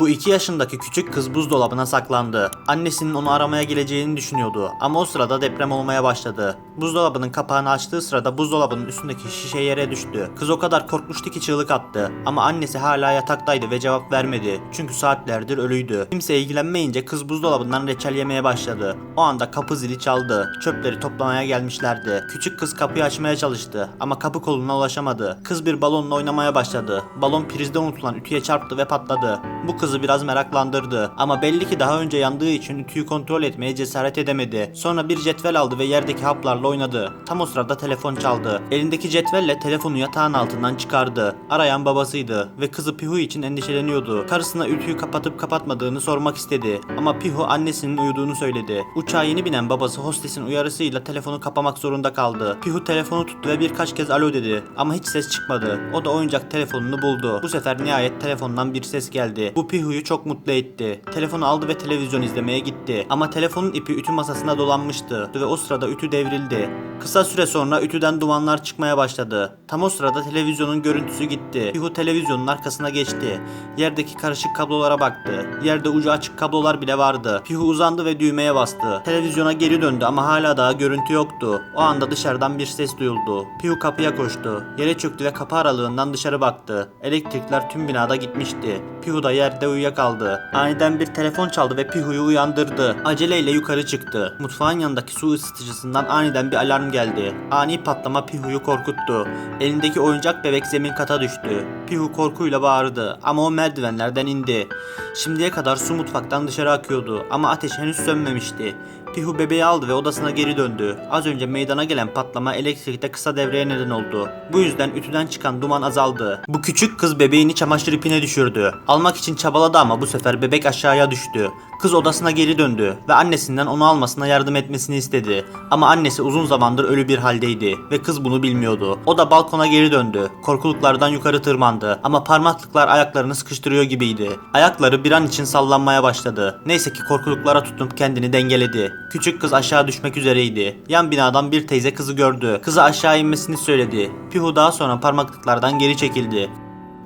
Bu iki yaşındaki küçük kız buzdolabına saklandı. Annesinin onu aramaya geleceğini düşünüyordu ama o sırada deprem olmaya başladı. Buzdolabının kapağını açtığı sırada buzdolabının üstündeki şişe yere düştü. Kız o kadar korkmuştu ki çığlık attı ama annesi hala yataktaydı ve cevap vermedi. Çünkü saatlerdir ölüydü. Kimse ilgilenmeyince kız buzdolabından reçel yemeye başladı. O anda kapı zili çaldı. Çöpleri toplamaya gelmişlerdi. Küçük kız kapıyı açmaya çalıştı ama kapı koluna ulaşamadı. Kız bir balonla oynamaya başladı. Balon prizde unutulan ütüye çarptı ve patladı. Bu kızı biraz meraklandırdı ama belli ki daha önce yandığı için ütüyü kontrol etmeye cesaret edemedi. Sonra bir cetvel aldı ve yerdeki haplarla oynadı. Tam o sırada telefon çaldı. Elindeki cetvelle telefonu yatağın altından çıkardı. Arayan babasıydı ve kızı Pihu için endişeleniyordu. Karısına ütüyü kapatıp kapatmadığını sormak istedi ama Pihu annesinin uyuduğunu söyledi. Uçağa yeni binen babası hostesin uyarısıyla telefonu kapamak zorunda kaldı. Pihu telefonu tuttu ve birkaç kez alo dedi ama hiç ses çıkmadı. O da oyuncak telefonunu buldu. Bu sefer nihayet telefondan bir ses geldi. Bu Pihu'yu çok mutlu etti. Telefonu aldı ve televizyon izlemeye gitti. Ama telefonun ipi ütü masasına dolanmıştı ve o sırada ütü devrildi. Kısa süre sonra ütüden dumanlar çıkmaya başladı. Tam o sırada televizyonun görüntüsü gitti. Pihu televizyonun arkasına geçti. Yerdeki karışık kablolara baktı. Yerde ucu açık kablolar bile vardı. Pihu uzandı ve düğmeye bastı. Televizyona geri döndü ama hala daha görüntü yoktu. O anda dışarıdan bir ses duyuldu. Pihu kapıya koştu. Yere çöktü ve kapı aralığından dışarı baktı. Elektrikler tüm binada gitmişti. Pihu da yerde uyuyakaldı. Aniden bir telefon çaldı ve Pihu'yu uyandırdı. Aceleyle yukarı çıktı. Mutfağın yanındaki su ısıtıcısından aniden bir alarm geldi. Ani patlama Pihu'yu korkuttu. Elindeki oyuncak bebek zemin kata düştü. Pihu korkuyla bağırdı ama o merdivenlerden indi. Şimdiye kadar su mutfaktan dışarı akıyordu ama ateş henüz sönmemişti. Pihu bebeği aldı ve odasına geri döndü. Az önce meydana gelen patlama elektrikte kısa devreye neden oldu. Bu yüzden ütüden çıkan duman azaldı. Bu küçük kız bebeğini çamaşır ipine düşürdü. Almak için çabaladı ama bu sefer bebek aşağıya düştü. Kız odasına geri döndü ve annesinden onu almasına yardım etmesini istedi. Ama annesi uzun zamandır ölü bir haldeydi ve kız bunu bilmiyordu. O da balkona geri döndü. Korkuluklardan yukarı tırmandı ama parmaklıklar ayaklarını sıkıştırıyor gibiydi. Ayakları bir an için sallanmaya başladı. Neyse ki korkuluklara tutunup kendini dengeledi. Küçük kız aşağı düşmek üzereydi. Yan binadan bir teyze kızı gördü. Kızı aşağı inmesini söyledi. Pihu daha sonra parmaklıklardan geri çekildi.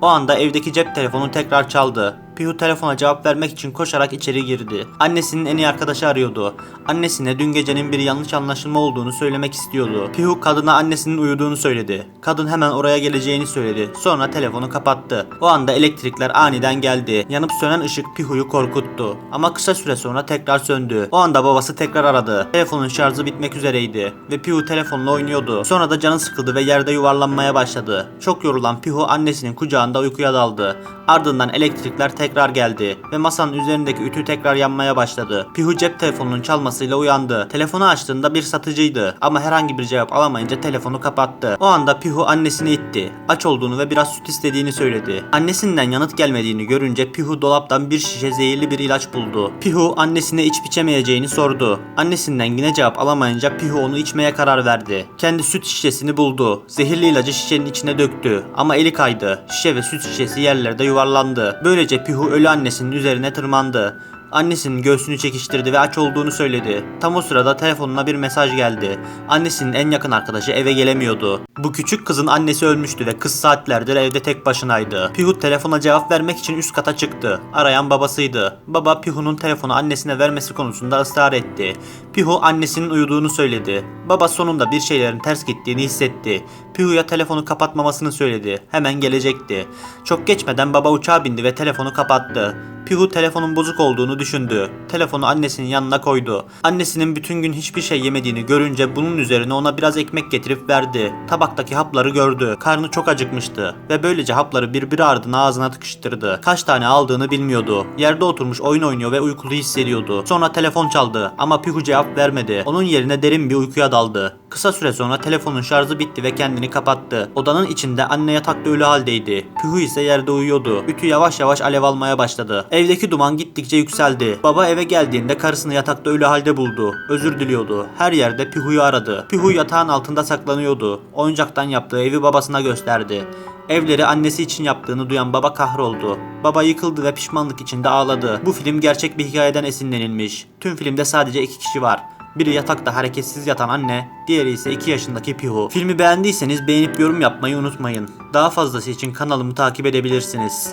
O anda evdeki cep telefonu tekrar çaldı. Pihu telefona cevap vermek için koşarak içeri girdi. Annesinin en iyi arkadaşı arıyordu. Annesine dün gecenin bir yanlış anlaşılma olduğunu söylemek istiyordu. Pihu kadına annesinin uyuduğunu söyledi. Kadın hemen oraya geleceğini söyledi. Sonra telefonu kapattı. O anda elektrikler aniden geldi. Yanıp sönen ışık Pihu'yu korkuttu. Ama kısa süre sonra tekrar söndü. O anda babası tekrar aradı. Telefonun şarjı bitmek üzereydi ve Pihu telefonla oynuyordu. Sonra da canı sıkıldı ve yerde yuvarlanmaya başladı. Çok yorulan Pihu annesinin kucağında uykuya daldı. Ardından elektrikler tekrar geldi ve masanın üzerindeki ütü tekrar yanmaya başladı. Pihu cep telefonunun çalmasıyla uyandı. Telefonu açtığında bir satıcıydı ama herhangi bir cevap alamayınca telefonu kapattı. O anda Pihu annesini itti. Aç olduğunu ve biraz süt istediğini söyledi. Annesinden yanıt gelmediğini görünce Pihu dolaptan bir şişe zehirli bir ilaç buldu. Pihu annesine içip içemeyeceğini sordu. Annesinden yine cevap alamayınca Pihu onu içmeye karar verdi. Kendi süt şişesini buldu. Zehirli ilacı şişenin içine döktü ama eli kaydı. Şişe ve süt şişesi yerlerde yuvarlandı. Böylece Pihu ölü annesinin üzerine tırmandı. Annesinin göğsünü çekiştirdi ve aç olduğunu söyledi. Tam o sırada telefonuna bir mesaj geldi. Annesinin en yakın arkadaşı eve gelemiyordu. Bu küçük kızın annesi ölmüştü ve kız saatlerdir evde tek başınaydı. Pihu telefona cevap vermek için üst kata çıktı. Arayan babasıydı. Baba Pihu'nun telefonu annesine vermesi konusunda ısrar etti. Pihu annesinin uyuduğunu söyledi. Baba sonunda bir şeylerin ters gittiğini hissetti. Pihu'ya telefonu kapatmamasını söyledi. Hemen gelecekti. Çok geçmeden baba uçağa bindi ve telefonu kapattı. Pihu telefonun bozuk olduğunu düşündü. Telefonu annesinin yanına koydu. Annesinin bütün gün hiçbir şey yemediğini görünce bunun üzerine ona biraz ekmek getirip verdi. Tabaktaki hapları gördü. Karnı çok acıkmıştı ve böylece hapları birbiri ardına ağzına tıkıştırdı. Kaç tane aldığını bilmiyordu. Yerde oturmuş oyun oynuyor ve uykulu hissediyordu. Sonra telefon çaldı ama Pihu cevap vermedi. Onun yerine derin bir uykuya daldı. Kısa süre sonra telefonun şarjı bitti ve kendini kapattı. Odanın içinde anne yatakta ölü haldeydi. Pihu ise yerde uyuyordu. Ütü yavaş yavaş alev almaya başladı. Evdeki duman gittikçe yükseldi. Baba eve geldiğinde karısını yatakta ölü halde buldu. Özür diliyordu. Her yerde Pihu'yu aradı. Pihu yatağın altında saklanıyordu. Oyuncaktan yaptığı evi babasına gösterdi. Evleri annesi için yaptığını duyan baba kahroldu. Baba yıkıldı ve pişmanlık içinde ağladı. Bu film gerçek bir hikayeden esinlenilmiş. Tüm filmde sadece iki kişi var. Biri yatakta hareketsiz yatan anne, diğeri ise 2 yaşındaki Pihu. Filmi beğendiyseniz beğenip yorum yapmayı unutmayın. Daha fazlası için kanalımı takip edebilirsiniz.